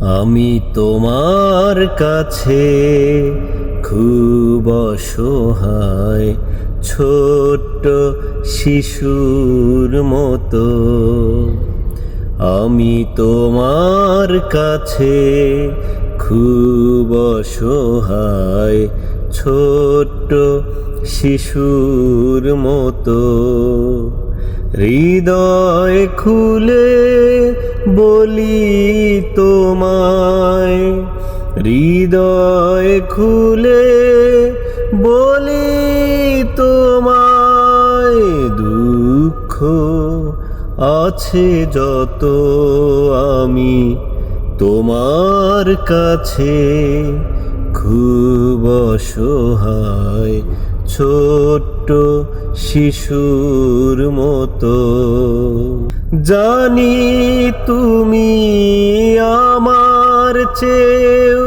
আমি তোমার কাছে খুব অসহায় ছোট্ট শিশুর মতো। আমি তোমার কাছে খুব অসহায় ছোট্ট শিশুর মতো। হৃদয় খুলে বলি তোমায়। হৃদয় খুলে বলি তোমায়। দুঃখ আছে যত আমি তোমার কাছে খুব অসহায়। ছোট্ট শিশুর মতো। জানি তুমি আমার চেয়েও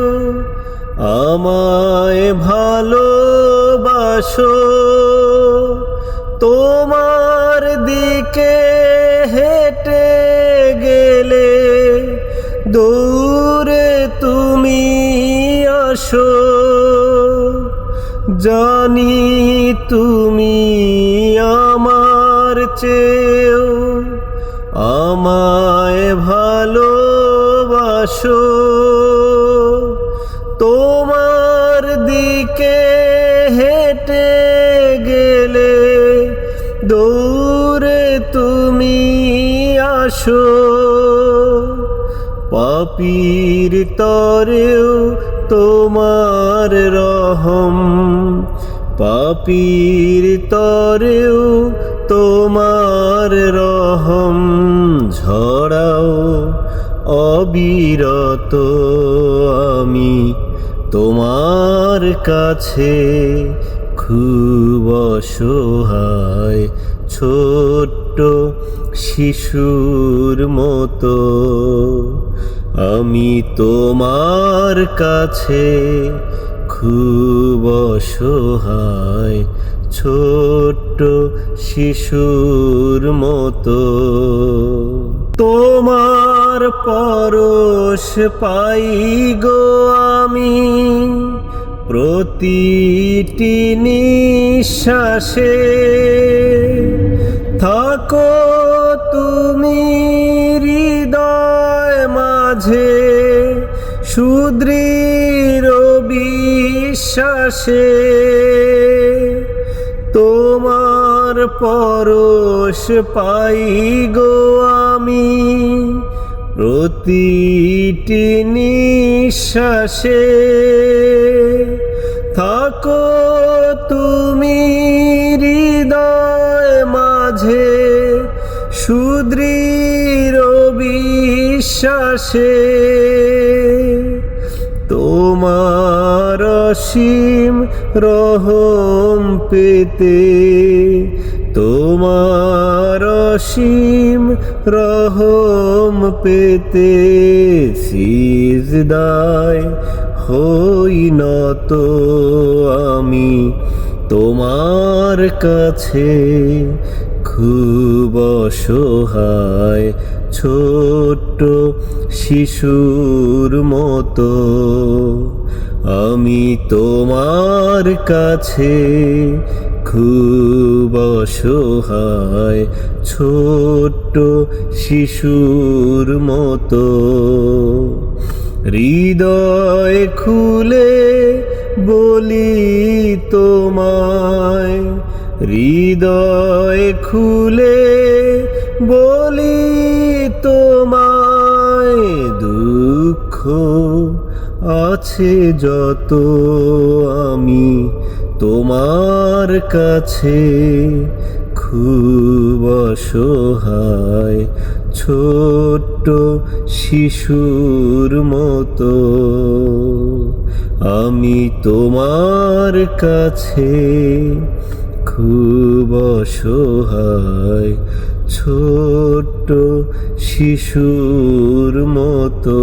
আমায় ভালোবাসো। তোমার জানি তুমি আমার চেয়েও আমায় ভালোবাসো। তোমার দিকে হেঁটে গেলে দূরে তুমি আসো। পাপির তরেও তোমার রহম। পাপির তরেও তোমার রহম। ঝড়াও অবিরত আমি তোমার কাছে খুব অসহায় ছোট্ট শিশুর মতো। আমি তোমার কাছে খুব অসহায় ছোট্ট শিশুর মতো। তোমার পরশ পাই গো আমি। প্রতিটি নিঃশ্বাসে থাকো সুদৃঢ় বিশ্বাসে তোমার পরশ পাই গো আমি। প্রতিটি নিঃশ্বাসে থাকো তুমি হৃদয় মাঝে। সুদৃঢ় বিশ্বাসে অসীম রহম পেতে তোমার অসীম রহম পেতে সিজদায় হই নত আমি তোমার কাছে খুব অসহায় ছোট্ট শিশুর মতো। আমি তোমার কাছে খুব অসহায় ছোট্ট শিশুর মতো। হৃদয় খুলে বলি তোমায় হৃদয় খুলে বলি তোমায়, দুঃখ আছে যত আমি তোমার কাছে খুব অসহায় ছোট্ট শিশুর মতো। আমি তোমার কাছে খুব সোহায় ছোট শিশুর মতো।